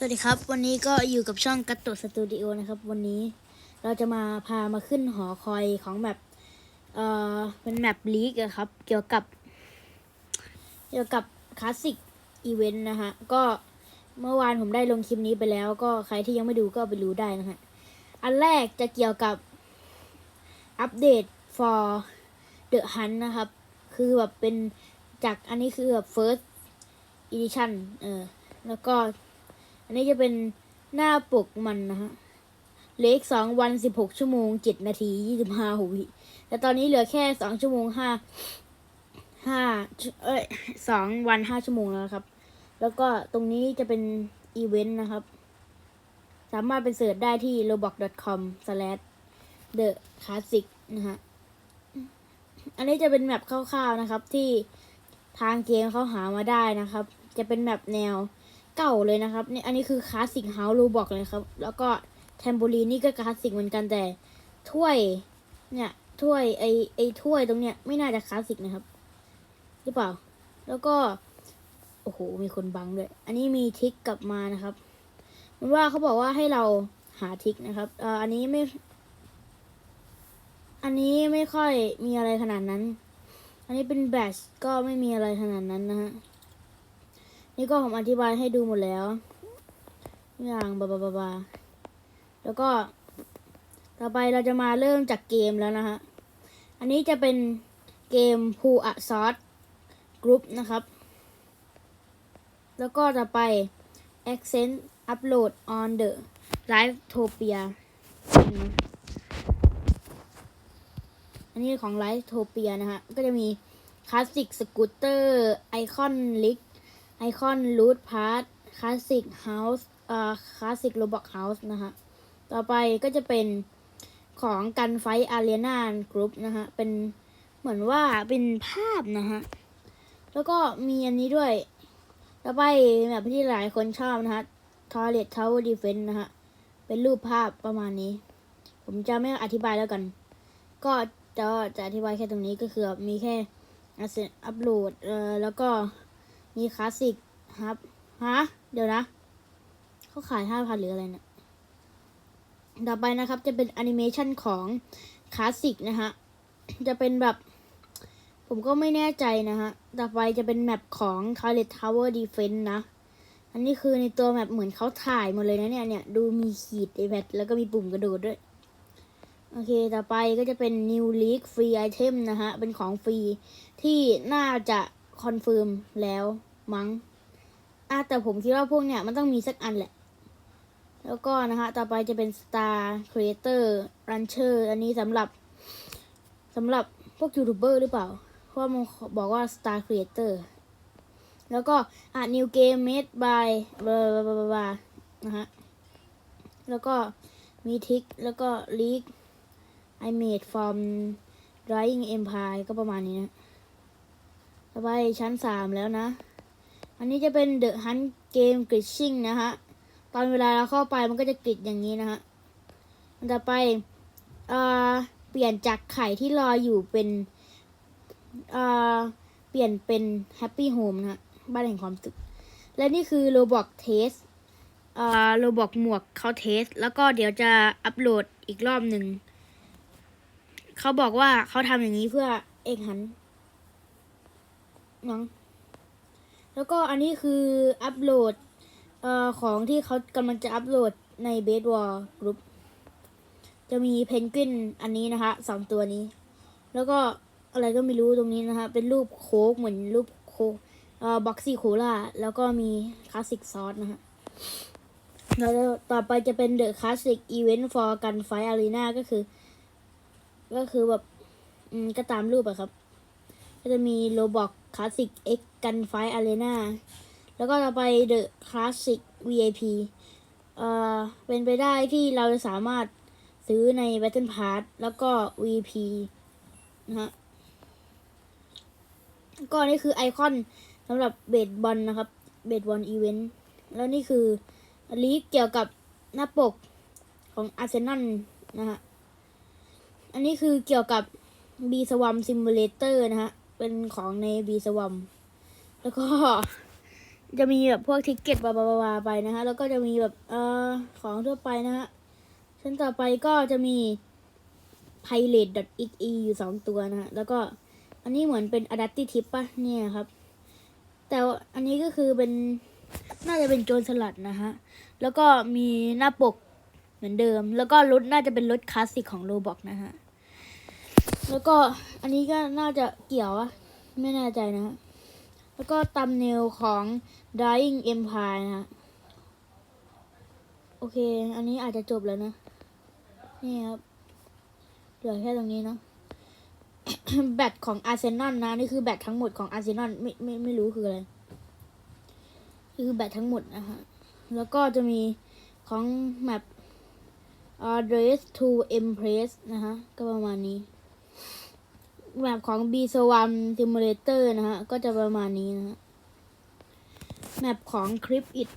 สวัสดีครับ วันนี้ก็อยู่กับช่องกัตโตสตูดิโอนะครับ วันนี้เราจะมาพามาขึ้นหอคอยของแบบเอ่อเป็นแมปลีกอะครับ เกี่ยวกับ เกี่ยวกับคลาสสิกอีเวนต์นะฮะก็เมื่อวานผมได้ลงคลิปนี้ไปแล้ว ก็ใครที่ยังไม่ดูก็ไปดูได้นะฮะอันแรกจะเกี่ยวกับอัปเดต for the hunt นะครับ คือแบบเป็นจากอันนี้คือแบบ first edition เออแล้วก็ อันนี้จะเป็นหน้าปกมันนะฮะเหลืออีกสองวันสิบหกชั่วโมงเจ็ดนาทียี่สิบห้าหวิแต่ตอนนี้เหลือแค่สองชั่วโมงห้าห้าเอ้ยสองวันห้าชั่วโมงแล้วครับ แล้วก็ตรงนี้จะเป็นอีเวนต์นะครับ สามารถไปเสิร์ชได้ที่ roblox.com/the classic นะฮะอันนี้จะเป็นแมปคร่าวๆนะครับที่ทางเกมเขาหามาได้นะครับ จะเป็นแมปแนว เก่าเลยนะครับนี่อันนี้คือคลาสสิกเฮาส์รูบอกเลยครับ แล้วก็แทมโบลีนนี่ก็คลาสสิกเหมือนกันแต่ ถ้วยเนี่ยถ้วยไอไอถ้วยตรงเนี้ยไม่น่าจะคลาสสิกนะครับ หรือเปล่า แล้วก็ โอ้โห มีคนบังด้วย อันนี้มีทิกกลับมานะครับ มันว่าเขาบอกว่าให้เราหาทิกนะครับเอ่ออันนี้ไม่ อันนี้ไม่ค่อยมีอะไรขนาดนั้น อันนี้เป็นแบชก็ไม่มีอะไรขนาดนั้นนะฮะ นี่ก็ผมอธิบายให้ดูหมดแล้วอย่างบาบาบาบาแล้วก็ ต่อไปเราจะมาเริ่มจากเกมแล้วนะฮะ อันนี้จะเป็นเกม Who a s o r t Group นะครับ แล้วก็จะไป Accent Upload on the Livetopia อันนี้ของ Livetopia นะฮะ ก็จะมี Classic Scooter Icon League ไอคอน ไอคอนรูทพาร์ทคลาสสิกเฮาส์เอ่อคลาสสิกโรบอกเฮาส์นะฮะ ต่อไปก็จะเป็นของกันไฟอารีนากรุ๊ปนะฮะ เป็นเหมือนว่าเป็นภาพนะฮะ แล้วก็มีอันนี้ด้วย ต่อไปแบบที่หลายคนชอบนะฮะ Toilet Tower Defense นะฮะ เป็นรูปภาพประมาณนี้ ผมจะไม่อธิบายแล้วกัน ก็จะจะอธิบายแค่ตรงนี้ก็คือมีแค่อัพโหลดเอ่อแล้วก็ มีคลาสสิกครับฮะเดี๋ยวนะเขาขายห้าพันหรืออะไรเนะี่ยต่อไปนะครับจะเป็นแอนิเมชันของคลาสสิกนะฮะจะเป็นแบบ ผมก็ไม่แน่ใจนะฮะต่อไปจะเป็นแมปของ t o i l e t Tower Defense นะ อันนี้คือในตัวแมปเหมือนเขาถ่ายหมดเลยนะเนี่ยเนี่ยดูมีขีดไอแพดแล้วก็มีปุ่มกระโดดด้วย โอเค ต่อไปก็จะเป็น New League Free Item นะฮะ เป็นของฟรีที่น่าจะคอนเฟิร์มแล้ว มั้งอะแต่ผมคิดว่าพวกเนี้ยมันต้องมีสักอันแหละ แล้วก็นะฮะต่อไปจะเป็น Star Creator Rancher อันนี้สำหรับสำหรับพวกยูทูบเบอร์หรือเปล่า เพราะมันบอกว่า Star Creator แล้วก็อะ New Game Made by บลาบลาบลาบลานะฮะ แล้วก็มีทิก แล้วก็ League I made from Dying Empire ก็ประมาณนี้นะ ต่อไปชั้นสามแล้วนะ อันนี้จะเป็น The Hunt Game Glitching นะฮะ ตอนเวลาเราเข้าไปมันก็จะกริดอย่างนี้นะฮะอันต่อไปเอ่อเปลี่ยนจากไข่ที่รออยู่เป็นเอ่อเปลี่ยนเป็น Happy Home นะฮะ บ้านแห่งความสุข และนี่คือ Roblox Test เอ่อ Roblox หมวกเขาเทส แล้วก็เดี๋ยวจะอัปโหลดอีกรอบหนึ่ง เขาบอกว่าเขาทำอย่างนี้เพื่อเอกหันมั้ง แล้วก็อันนี้คืออัปโหลดออของที่เขากำลังจะอัปโหลดในเบสวอลกรุ๊ปจะมีเพนกวินอันนี้นะคะสองตัวนี้ แล้วก็อะไรก็ไม่รู้ตรงนี้นะคะ เป็นรูปโค้กเหมือนรูปโคเอ่อบ็อกซี่โคล่าแล้วก็มีคลาสสิกซอสนะฮะแล้วต่อไปจะเป็นเดอะคลาสสิกอีเวนต์ for กันไฟอารีนาก็คือ ก็คือแบบ อืม ก็ตามรูปอะครับ ก็จะมีโ o บอก คลาสสิก X กันไฟอารีนาแล้วก็ต่อไป The Classic VIP เอ่อเป็นไปได้ที่เราจะสามารถซื้อใน Battle Pass แล้วก็ VP นะฮะก็นี่คือไอคอนสำหรับเบสบอลนะครับ เบสบอลอีเวนต์ แล้วนี่คือลีกเกี่ยวกับหน้าปกของอาร์เซนอลนะฮะ อันนี้คือเกี่ยวกับ B Swarm Simulator นะฮะ เป็นของใน B Swarm แล้วก็จะมีแบบพวกทิกเก็ตบาบาบาไปนะฮะ แล้วก็จะมีแบบเอ่อของทั่วไปนะฮะชั้นต่อไปก็จะมี pilot.exe อยู่สองตัวนะฮะ แล้วก็อันนี้เหมือนเป็น adaptive tip ป่ะเนี่ยครับ แต่อันนี้ก็คือเป็นน่าจะเป็นโจรสลัดนะฮะ แล้วก็มีหน้าปกเหมือนเดิม แล้วก็รถน่าจะเป็นรถคลาสสิกของโรบอกนะฮะ แล้วก็อันนี้ก็น่าจะเกี่ยวอะไม่แน่ใจนะ แล้วก็ตำเนลของ Dying Empire นะฮะโอเค อันนี้อาจจะจบแล้วนะ นี่ครับเหลือแค่ตรงนี้เนาะแบตของอาร์เซนอลนะ นี่คือแบตทั้งหมดของอาร์เซนอลไม่ไม่ไม่รู้คืออะไรคือแบตทั้งหมดนะฮะ แล้วก็จะมีของแมป address to empress นะฮะ ก็ประมาณนี้ แมปของ b s w a m simulator นะฮะ ก็จะประมาณนี้นะฮะ แมปของ Clip It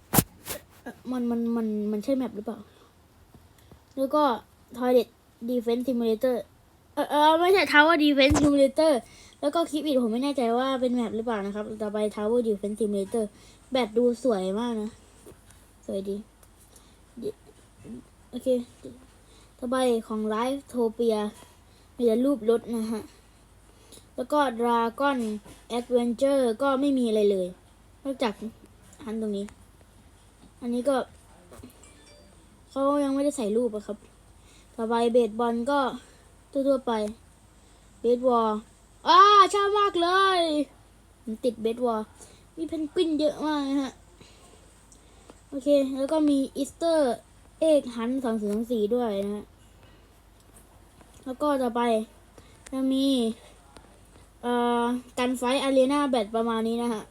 เอ่อมันมันมันมันใช่แมปหรือเปล่า แล้วก็ Toilet Defense Simulator เออเออไม่ใช่ Tower Defense Simulator แล้วก็คลิปอีกผมไม่แน่ใจว่าเป็นแมปหรือเปล่านะครับ ต่อไป Tower Defense Simulator แบตดูสวยมากนะ สวยดี โอเค ต่อไปของ Life Topia มีแต่รูปรถนะฮะ แล้วก็ Dragon Adventure ก็ไม่มีอะไรเลย นอกจากอันตรงนี้ อันนี้ก็เขายังไม่ได้ใส่รูปอะครับ ต่อไปเบสบอลก็ทั่วๆไป เบสบอลอ้าชอบมากเลยผมติดเบสบอลมีเพนกวินเยอะมากฮะ โอเค แล้วก็มีอีสเตอร์เอกฮันสองสี่สองสี่ด้วยนะฮะ แล้วก็ต่อไปจะมี เอ่อกันไฟอารีนาแบตประมาณนี้นะฮะ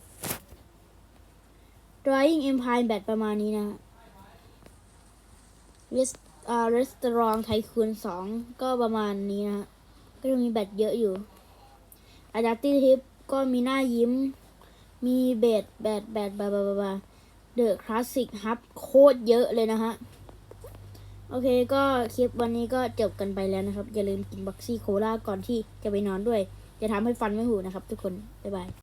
Drying Empire แบตประมาณนี้นะฮะ Rest อ่า Restaurant Tycoon 2ก็ประมาณนี้นะฮะ ก็จะมีแบตเยอะอยู่ Adaptive Tip ก็มีหน้ายิ้ม มีเบตแบตแบตบาบาบาบา The Classic Hub โคตรเยอะเลยนะฮะ โอเคก็คลิปวันนี้ก็จบกันไปแล้วนะครับ อย่าลืมกินบักซี่โคลาก่อนที่จะไปนอนด้วย จะทำให้ฟันไม่หูนะครับทุกคน บ๊ายบาย